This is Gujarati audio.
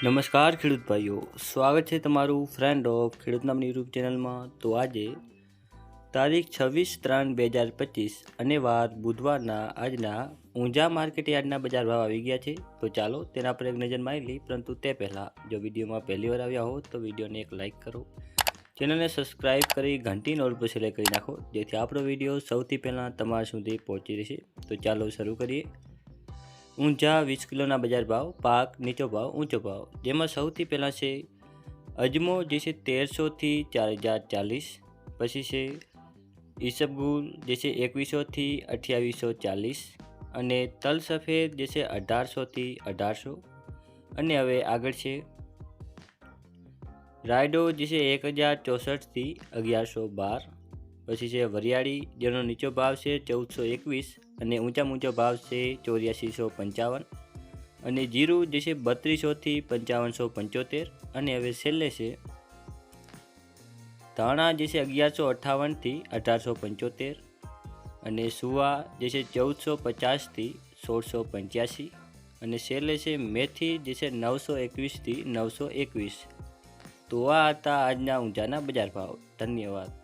નમસ્કાર ખેડૂત ભાઈઓ, સ્વાગત છે તમારું ફ્રેન્ડ ઓફ ખેડૂત નામની યુટ્યુબ ચેનલમાં તો આજે તારીખ છવ્વીસ ત્રણ બે હજાર પચીસ અને વાર બુધવારના આજના ઊંઝા માર્કેટ યાર્ડના બજાર ભાવ આવી ગયા છે. તો ચાલો તેના પર એક નજર મારી લઈ પરંતુ તે પહેલાં, જો વિડીયોમાં પહેલી વાર આવ્યા હો, તો વિડીયોને એક લાઇક કરો. ચેનલને સબસ્ક્રાઇબ કરી ઘંટી નોટ પર સિલેક્ટ કરી નાખો, જેથી આપણો વીડિયો સૌથી પહેલાં તમારા સુધી પહોંચી રહેશે. તો ચાલો શરૂ કરીએ. ઊંઝા વીસ કિલોના બજાર ભાવ, પાક, નીચો ભાવ, ઊંચો ભાવ. જેમાં સૌથી પહેલાં છે અજમો, જે છે તેરસોથી ચાર હજાર ચાલીસ. પછી છે ઈસબગુલ, જે છે એકવીસોથી અઠ્યાવીસો ચાલીસ. અને તલ સફેદ, જે છે અઢારસોથી અઢારસો. અને હવે આગળ છે રાયડો, જે છે એક હજાર ચોસઠથી અગિયારસો બાર. પછી છે વરિયાળી, જેનો નીચો ભાવ છે ચૌદસો એકવીસ અને ઊંચામાં ઊંચો ભાવ છે ચોર્યાસીસો પંચાવન. અને જીરું જે છે બત્રીસોથી પંચાવનસો પંચોતેર. અને હવે છેલ્લે છે ધાણા જે છે અગિયારસો અઠ્ઠાવનથી અઢારસો પંચોતેર. અને સુવા જે છે ચૌદસો પચાસથી સોળસો પંચ્યાસી. અને છેલ્લે છે મેથી જે છે નવસો એકવીસથી નવસો એકવીસ. તો આ હતા આજના ઊંઝાના બજાર ભાવ. ધન્યવાદ.